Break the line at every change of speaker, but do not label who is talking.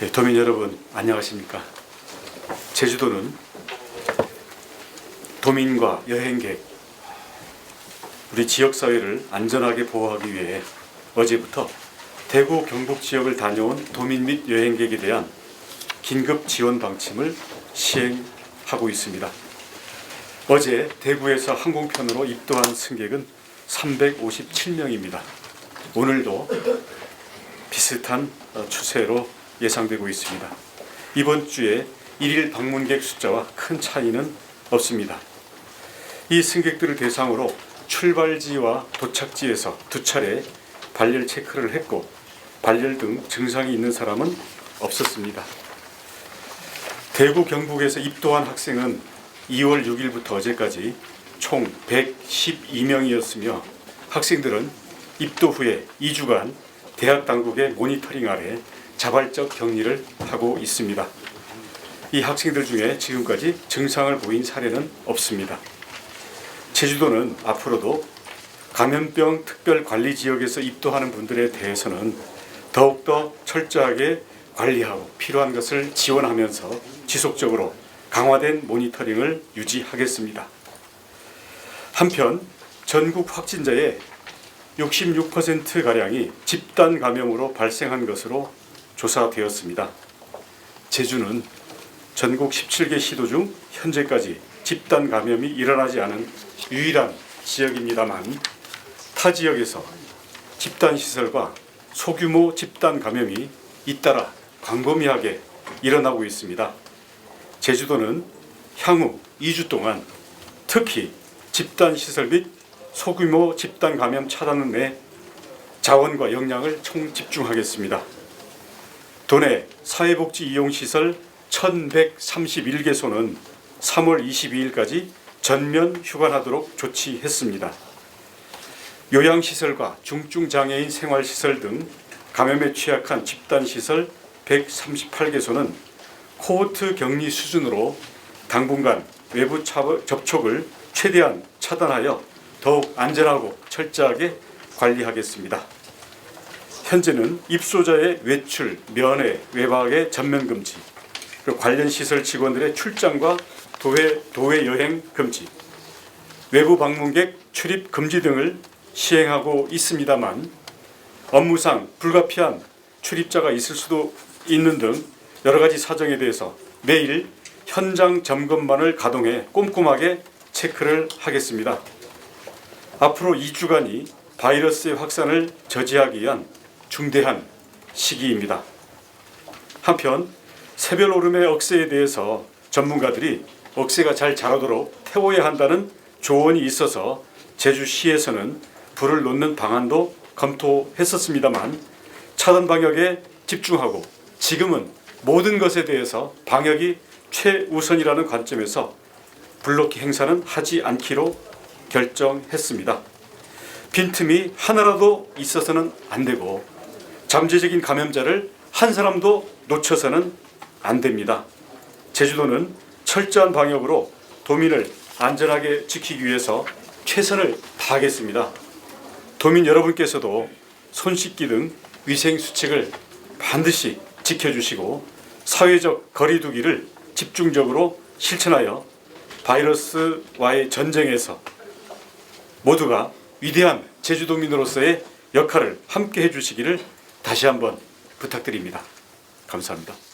예, 도민 여러분 안녕하십니까? 제주도는 도민과 여행객 우리 지역 사회를 안전하게 보호하기 위해 어제부터 대구 경북 지역을 다녀온 도민 및 여행객에 대한 긴급 지원 방침을 시행하고 있습니다. 어제 대구에서 항공편으로 입도한 승객은 357명입니다. 오늘도 비슷한 어, 추세로 예상되고 있습니다. 이번 주에 일일 방문객 숫자와 큰 차이는 없습니다. 이 승객들을 대상으로 출발지와 도착지에서 두 차례 발열 체크를 했고 발열 등 증상이 있는 사람은 없었습니다. 대구 경북에서 입도한 학생은 2월 6일부터 어제까지 총 112명이었으며 학생들은 입도 후에 2주간 대학 당국의 모니터링 아래 자발적 격리를 하고 있습니다. 이 학생들 중에 지금까지 증상을 보인 사례는 없습니다. 제주도는 앞으로도 감염병 특별 관리 지역에서 입도하는 분들에 대해서는 더욱더 철저하게 관리하고 필요한 것을 지원하면서 지속적으로 강화된 모니터링을 유지하겠습니다. 한편 전국 확진자의 66%가량이 집단 감염으로 발생한 것으로 조사되었습니다. 제주는 전국 17개 시도 중 현재까지 집단 감염이 일어나지 않은 유일한 지역입니다만 타 지역에서 집단 시설과 소규모 집단 감염이 잇따라 광범위하게 일어나고 있습니다. 제주도는 향후 2주 동안 특히 집단 시설 및 소규모 집단 감염 차단에 자원과 역량을 총 집중하겠습니다. 도내 사회복지 이용시설 1131개소는 3월 22일까지 전면 휴관하도록 조치했습니다. 요양시설과 중증장애인 생활시설 등 감염에 취약한 집단시설 138개소는 코호트 격리 수준으로 당분간 외부 차- 접촉을 최대한 차단하여 더욱 안전하고 철저하게 관리하겠습니다. 현재는 입소자의 외출, 면회, 외박의 전면 금지, 그리고 관련 시설 직원들의 출장과 도외, 도외 여행 금지, 외부 방문객 출입 금지 등을 시행하고 있습니다만 업무상 불가피한 출입자가 있을 수도 있는 등 여러 가지 사정에 대해서 매일 현장 점검만을 가동해 꼼꼼하게 체크를 하겠습니다. 앞으로 2주간이 바이러스의 확산을 저지하기 위한 중대한 시기입니다. 한편 새별 오름의 억새에 대해서 전문가들이 억새가 잘 자라도록 태워야 한다는 조언이 있어서 제주시에서는 불을 놓는 방안도 검토했었습니다만 차단 방역에 집중하고 지금은 모든 것에 대해서 방역이 최우선이라는 관점에서 블록기 행사는 하지 않기로 결정했습니다. 빈틈이 하나라도 있어서는 안 되고 잠재적인 감염자를 한 사람도 놓쳐서는 안 됩니다. 제주도는 철저한 방역으로 도민을 안전하게 지키기 위해서 최선을 다하겠습니다. 도민 여러분께서도 손 씻기 등 위생 수칙을 반드시 지켜주시고 사회적 거리두기를 집중적으로 실천하여 바이러스와의 전쟁에서 모두가 위대한 제주도민으로서의 역할을 함께 해주시기를 다시 한번 부탁드립니다. 감사합니다.